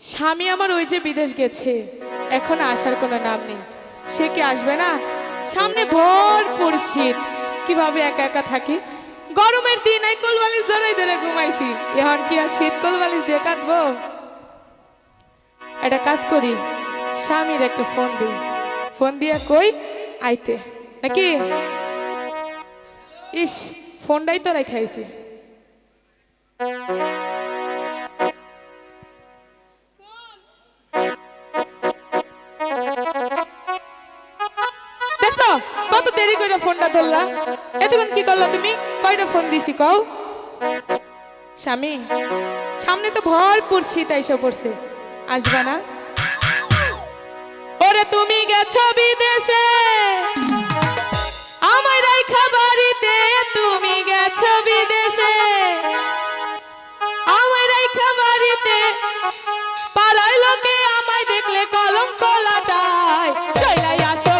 স্বামী আমার ওই যে বিদেশ গেছে। এখন আসার কোনো নাম নেই। সে কি আসবে না? সামনে ভরপুর শীত। কীভাবে একা একা থাকি? গরমের দিন এই কোলবালিশ ধরে ধরে ঘুমাইছি। এখন কি আর শীত কোলবালিশ দিয়ে কাটবো? একটা কাজ করি। স্বামীর একটা ফোন দিই। ফোন দিয়ে কই? আইতে। নাকি? ইস, ফোনটাই তো রেখাইছি কত দেরি করে ফোনটা ধরলা। এতক্ষণ কি করলা তুমি? কয়টা ফোন দিছি কও? স্বামী, সামনে তো ভরপুর শীত এসে পড়ছে। আসবা না? ওরে তুমি গেছো বিদেশে। আমার রাইখা বাড়িতে তুমি গেছো বিদেশে। আমার রাইখা বাড়িতে পাড়ায় লোকে আমায় দেখলে কলম কলাটায় চলাই আসো